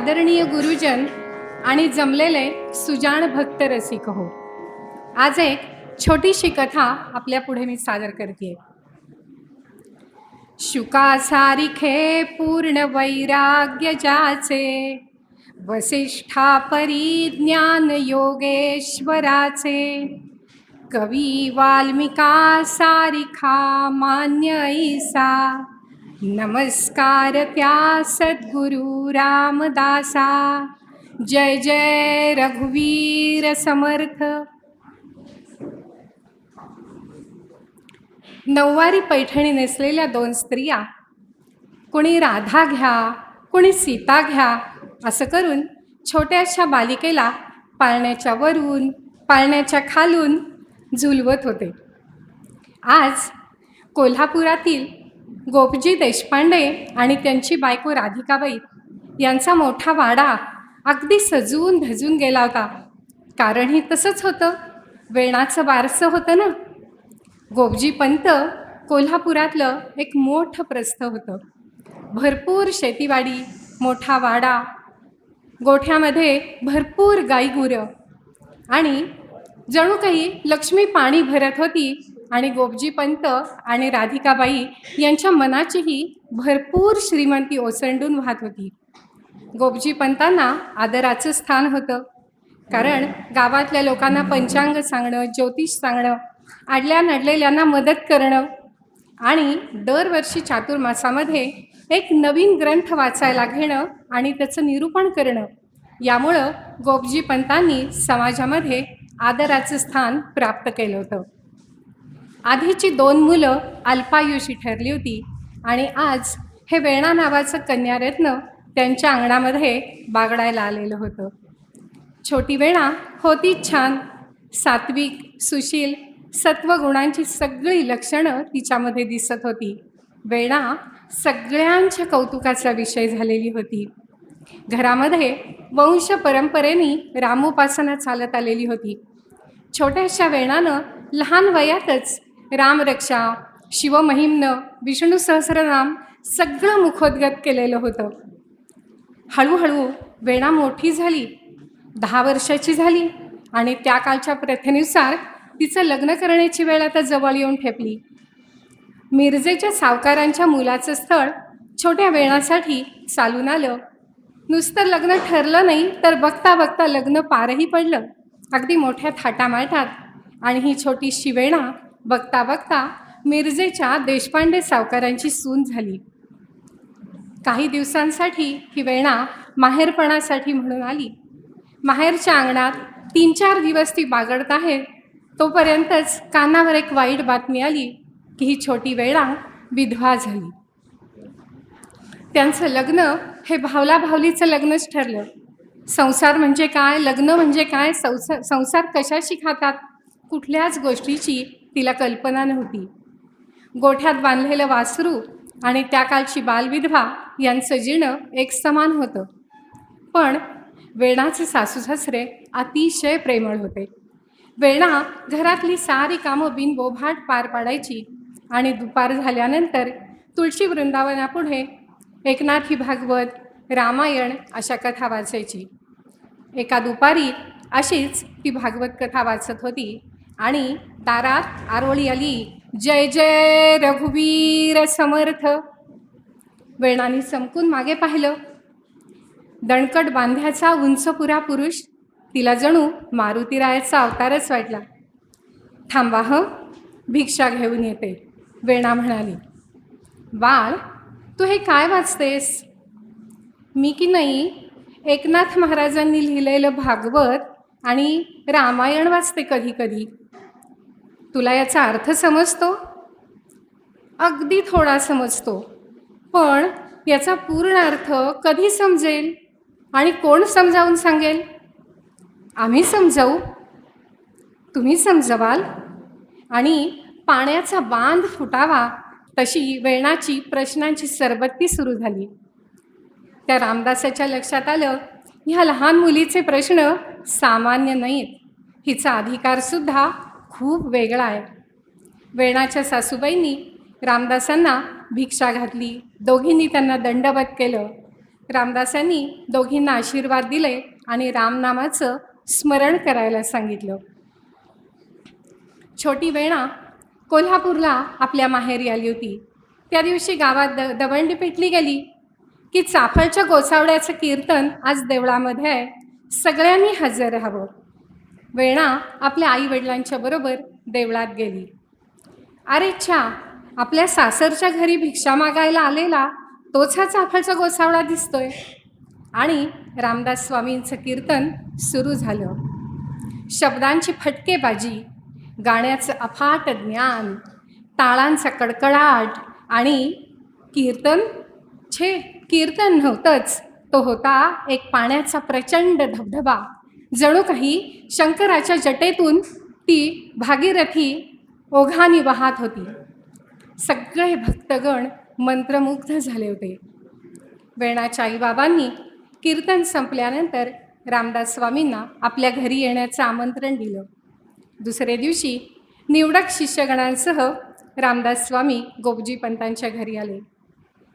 आदरणीय गुरुजन आणि जमलेले सुजाण भक्त रसिक हो. आज एक छोटीशी कथा आपल्या पुढे मी सादर करते शुकासारिखे पूर्ण वैराग्य ज्याचे वसिष्ठा परिज्ञान योगेश्वराचे. कवी वाल्मिका सारिखा मान्य ऐसा नमस्कार त्या सद्गुरु रामदासा। जय जय रघुवीर समर्थ। नऊवारी पैठणी नेसलेल्या दोन स्त्रिया कोणी राधा घ्या कोणी सीता घ्या असं करून छोट्याशा बालिकेला पाळण्याच्या वरून पाळण्याच्या खालून झुलवत होते. आज कोल्हापुरातील गोपजी देशपांडे आणि त्यांची बायको राधिकाबाई यांचा मोठा वाडा अगदी सजून धजून गेला होता. कारणही तसंच होतं. वेणाचं बारसं होतं ना? गोपजी पंत कोल्हापुरातलं एक मोठं प्रस्थ होतं. भरपूर शेतीवाडी मोठा वाडा गोठ्यामध्ये भरपूर गाईगुरं आणि जणू काही लक्ष्मी पाणी भरत होती आणि गोपजी पंत आणि राधिकाबाई यांच्या मनाचीही भरपूर श्रीमंती ओसंडून वाहत होती. गोपजी पंतांना आदराचं स्थान होतं. कारण गावातल्या लोकांना पंचांग सांगणं ज्योतिष सांगणं आडल्या नडलेल्यांना मदत करणं आणि दरवर्षी चातुर्मासामध्ये एक नवीन ग्रंथ वाचायला घेणं आणि त्याचं निरूपण करणं यामुळं गोपजी पंतांनी समाजामध्ये आदराचं स्थान प्राप्त केलं होतं. आधीची दोन मुलं अल्पायुषी ठरली होती आणि आज हे वेणा नावाचं कन्यारत्न त्यांच्या अंगणामध्ये बागडायला आलेलं होतं. छोटी वेणा होती छान सात्विक सुशील सत्वगुणांची सगळी लक्षणं तिच्यामध्ये दिसत होती. वेणा सगळ्यांच्या कौतुकाचा विषय झालेली होती. घरामध्ये वंश परंपरेने रामोपासना चालत आलेली होती. छोट्याशा वेणानं लहान वयातच रामरक्षा शिवमहिमनं विष्णू सहस्रनाम सगळं मुखोद्गत केलेलं होतं. हळूहळू वेणा मोठी झाली दहा वर्षाची झाली आणि त्या काळच्या प्रथेनुसार तिचं लग्न करण्याची वेळ आता जवळ येऊन ठेपली. मिरजेच्या सावकारांच्या मुलाचं स्थळ छोट्या वेळासाठी चालून आलं. नुसतं लग्न ठरलं नाही तर बघता बघता लग्न पारही पडलं. अगदी मोठ्या थाटामाटात आणि ही छोटी शिवेणा बघता बघता मिरजेच्या देशपांडे सावकारांची सून झाली. काही दिवसांसाठी ही वेणा माहेरपणासाठी म्हणून आली. माहेरच्या अंगणात तीन चार दिवस ती बागडत आहे तोपर्यंतच कानावर एक वाईट बातमी आली की ही छोटी वेळा विधवा झाली. त्यांचं लग्न हे भावला भावलीचं लग्नच ठरलं. संसार म्हणजे काय? लग्न म्हणजे काय? संसार संसार कशाशी खातात? कुठल्याच गोष्टीची तिला कल्पना नव्हती. गोठ्यात बांधलेलं वासरू आणि त्या कालची बालविधवा यांचं जिणं एक समान होतं. पण वेणाचे सासू सासरे अतिशय प्रेमळ होते. वेणा घरातली सारी कामं बिनबोभाट पार पाडायची आणि दुपार झाल्यानंतर तुळशी वृंदावनापुढे एकनाथी भागवत रामायण अशा कथा वाचायची. एका दुपारी अशीच ती भागवत कथा वाचत होती आणि दारात आरोळी आली. जय जय रघुवीर समर्थ. वेणाने समकून मागे पाहिलं. दणकट बांध्याचा उंचपुरा पुरुष तिला जणू मारुतीरायाचा अवतारच वाटला. थांबा ह भिक्षा घेऊन येते वेणा म्हणाली. बाळ तू हे काय वाचतेस? मी की नाही एकनाथ महाराजांनी लिहिलेलं भागवत आणि रामायण वाचते कधी कधी तुला याचा अर्थ समजतो? अगदी थोडा समजतो. पण याचा पूर्ण अर्थ कधी समजेल? आणि कोण समजावून सांगेल? आम्ही समजावू तुम्ही समजवाल. आणि पाण्याचा बांध फुटावा तशी वेणाची प्रश्नांची सरबत्ती सुरू झाली. त्या रामदासाच्या लक्षात आलं ह्या लहान मुलीचे प्रश्न सामान्य नाहीत. हिचा अधिकारसुद्धा खूप वेगळा आहे. वेणाच्या सासूबाईंनी रामदासांना भिक्षा घातली. दोघींनी त्यांना दंडवत केलं. रामदासांनी दोघींना आशीर्वाद दिले आणि रामनामाचं स्मरण करायला सांगितलं. छोटी वेणा कोल्हापूरला आपल्या माहेरी आली होती. त्या दिवशी गावात द दवंडी पेटली गेली. की चाफळच्या गोसावड्याचं कीर्तन आज देवळामध्ये आहे. सगळ्यांनी हजर राहावं. वेणा आपल्या आई वडिलांच्या बरोबर देवळात गेली. अरे छा आपल्या सासरच्या घरी भिक्षा मागायला आलेला तोच हा चाफळचा गोसावळा दिसतोय. आणि रामदास स्वामींचं कीर्तन सुरू झालं. शब्दांची फटकेबाजी गाण्याचं अफाट ज्ञान ताळांचा कडकडाट आणि कीर्तन छे कीर्तन नव्हतंच तो होता एक पाण्याचा प्रचंड धबधबा. जणू काही शंकराच्या जटेतून ती भागीरथी ओघानी वाहत होती. सगळे भक्तगण मंत्रमुग्ध झाले होते. वेणाच्या आईबाबांनी कीर्तन संपल्यानंतर रामदास स्वामींना आपल्या घरी येण्याचं आमंत्रण दिलं. दुसऱ्या दिवशी निवडक शिष्यगणांसह रामदास स्वामी गोपजी पंतांच्या घरी आले.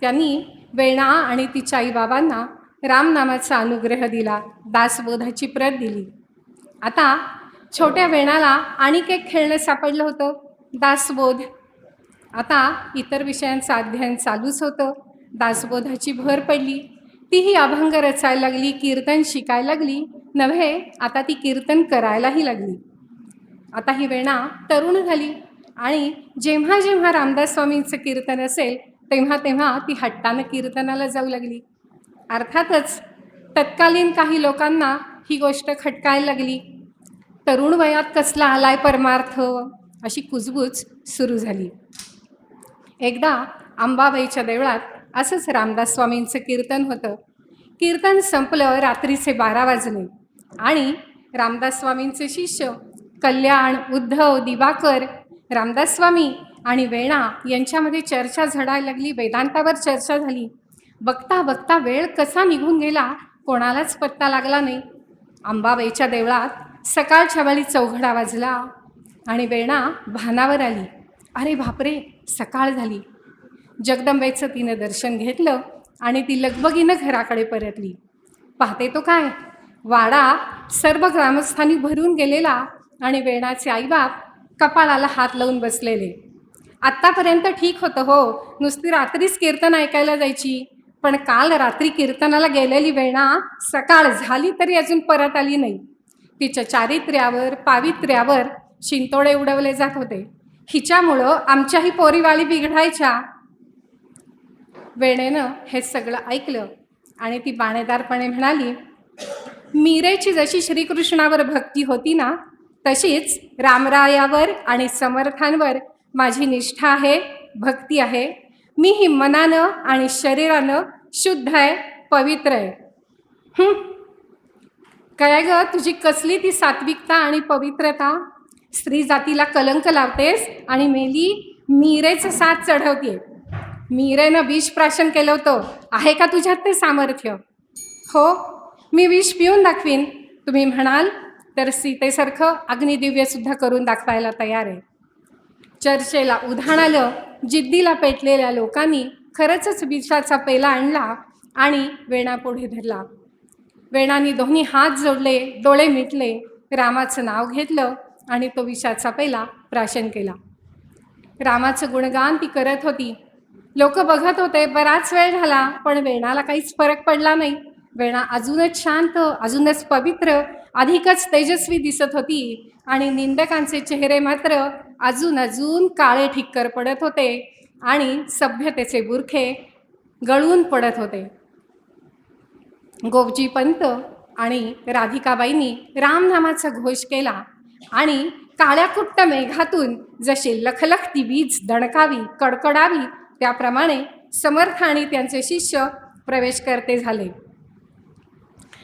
त्यांनी वेणा आणि तिच्या आईबाबांना रामनामाचा अनुग्रह दिला दासबोधाची प्रत दिली. आता छोट्या वेणाला आणिक एक खेळणं सापडलं होतं दासबोध. आता इतर विषयांचं अध्ययन चालूच होतं दासबोधाची भर पडली. तीही अभंग रचायला लागली कीर्तन शिकायला लागली नव्हे आता ती कीर्तन करायलाही लागली. आता ही वेणा तरुण झाली आणि जेव्हा जेव्हा रामदास स्वामींचं कीर्तन असेल तेव्हा तेव्हा ती हट्टानं कीर्तनाला जाऊ लागली. अर्थातच तत्कालीन काही लोकांना ही गोष्ट खटकायला लागली. तरुण वयात कसला आलाय परमार्थ? अशी कुजबूज सुरू झाली. एकदा अंबाबाईच्या देवळात असंच रामदास स्वामींचं कीर्तन होतं. कीर्तन संपलं रात्रीचे बारा वाजले आणि रामदास स्वामींचे शिष्य कल्याण उद्धव दिवाकर रामदास स्वामी आणि वेणा यांच्यामध्ये चर्चा झडायला लागली वेदांतावर चर्चा झाली. बघता बघता वेळ कसा निघून गेला कोणालाच पत्ता लागला नाही. अंबाबाईच्या देवळात सकाळच्या वेळी चौघडा वाजला आणि वेणा भानावर आली. अरे बापरे सकाळ झाली. जगदंबेचं तिनं दर्शन घेतलं आणि ती लगबगीनं घराकडे परतली. पाहते तो काय? वाडा सर्व ग्रामस्थांनी भरून गेलेला आणि वेणाचे आईबाप कपाळाला हात लावून बसलेले. आत्तापर्यंत ठीक होतं हो नुसती रात्रीच कीर्तन ऐकायला जायची. पण काल रात्री कीर्तनाला गेलेली वेणा सकाळ झाली तरी अजून परत आली नाही. तिच्या चारित्र्यावर पावित्र्यावर शिंतोडे उडवले जात होते. हिच्यामुळं आमच्याही पोरीवाळी बिघडायच्या. वेणेनं हे सगळं ऐकलं आणि ती बाणेदारपणे म्हणाली मीरेची जशी श्रीकृष्णावर भक्ती होती ना तशीच रामरायावर आणि समर्थांवर माझी निष्ठा आहे भक्ती आहे. मी ही मनानं आणि शरीरानं शुद्ध आहे पवित्र आहे. काय ग तुझी कसली ती सात्विकता आणि पवित्रता? स्त्री जातीला कलंक लावतेस आणि मेली मीरेचं साथ चढवते मीरेनं विष प्राशन केलं होतं. आहे का तुझ्यात ते सामर्थ्य? हो मी विष पिऊन दाखवीन. तुम्ही म्हणाल तर सीतेसारखं अग्निदिव्यसुद्धा करून दाखवायला तयार आहे. चर्चेला उधाण आलं जिद्दीला पेटलेल्या लोकांनी खरंचच विषाचा पेला आणला आणि वेणा पुढे धरला. वेणाने दोन्ही हात जोडले डोळे मिटले रामाचं नाव घेतलं आणि तो विषाचा पेला प्राशन केला. रामाचं गुणगान ती करत होती. लोक बघत होते बराच वेळ झाला पण वेणाला काहीच फरक पडला नाही. वेणा अजूनच शांत अजूनच पवित्र अधिकच तेजस्वी दिसत होती आणि निंदकांचे चेहरे मात्र अजून अजून काळे ठिक्कर पडत होते आणि सभ्यतेचे बुरखे गळून पडत होते. गोपजी पंत आणि राधिकाबाईंनी रामनामाचा घोष केला आणि काळ्याकुट्ट मेघातून जशी लखलखती वीज दणकावी कडकडावी त्याप्रमाणे समर्थ आणि त्यांचे शिष्य प्रवेश करते झाले.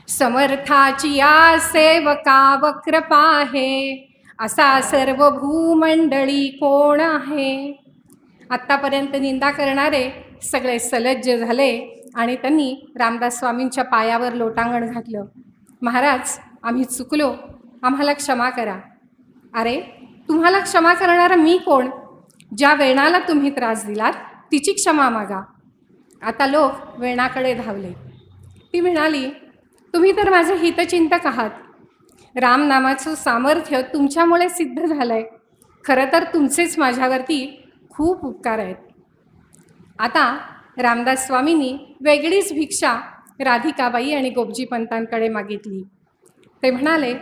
समर्थाची या सेवका वक्रपा आहे. असा सर्व भूमंडळी कोण आहे? आत्तापर्यंत निंदा करणारे सगळे सलज्ज झाले आणि त्यांनी रामदास स्वामींच्या पायावर लोटांगण घातलं. महाराज आम्ही चुकलो. आम्हाला क्षमा करा. अरे तुम्हाला क्षमा करणारा मी कोण? ज्या वेणाला तुम्ही त्रास दिलात तिची क्षमा मागा. आता लोक वेणाकडे धावले. ती म्हणाली तुम्ही तर माझे हितचिंतक आहात. रामनामाचं सामर्थ्य तुमच्यामुळे सिद्ध झालं आहे खरं तर तुमचेच माझ्यावरती खूप उपकार आहेत. आता रामदास स्वामींनी वेगळीच भिक्षा राधिकाबाई आणि गोपजीपंतांकडे मागितली. ते म्हणाले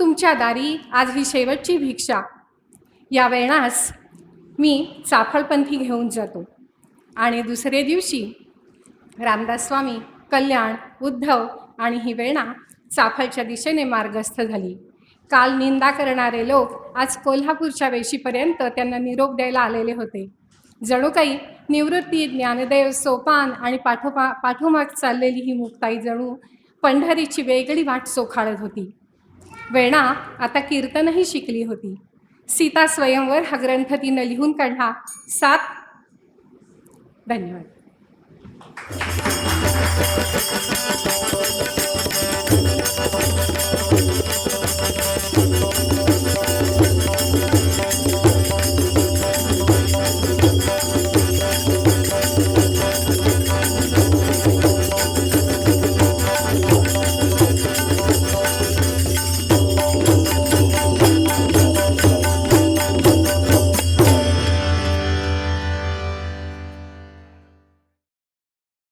तुमच्या दारी आज ही शेवटची भिक्षा. या वेळास मी चाफळपंथी घेऊन जातो. आणि दुसरे दिवशी रामदास स्वामी कल्याण उद्धव आणि ही वेणा चाफळच्या दिशेने मार्गस्थ झाली. काल निंदा करणारे लोक आज कोल्हापूरच्या वेशीपर्यंत त्यांना निरोप द्यायला आलेले होते. जणू काही निवृत्ती ज्ञानदेव सोपान आणि पाठोपा पाठोमाग चाललेली ही मुक्ताई जणू पंढरीची वेगळी वाट चोखाळत होती. वेणा आता कीर्तनही शिकली होती. सीता स्वयंवर हा ग्रंथ तिनं लिहून काढला. सात धन्यवाद. Thank you.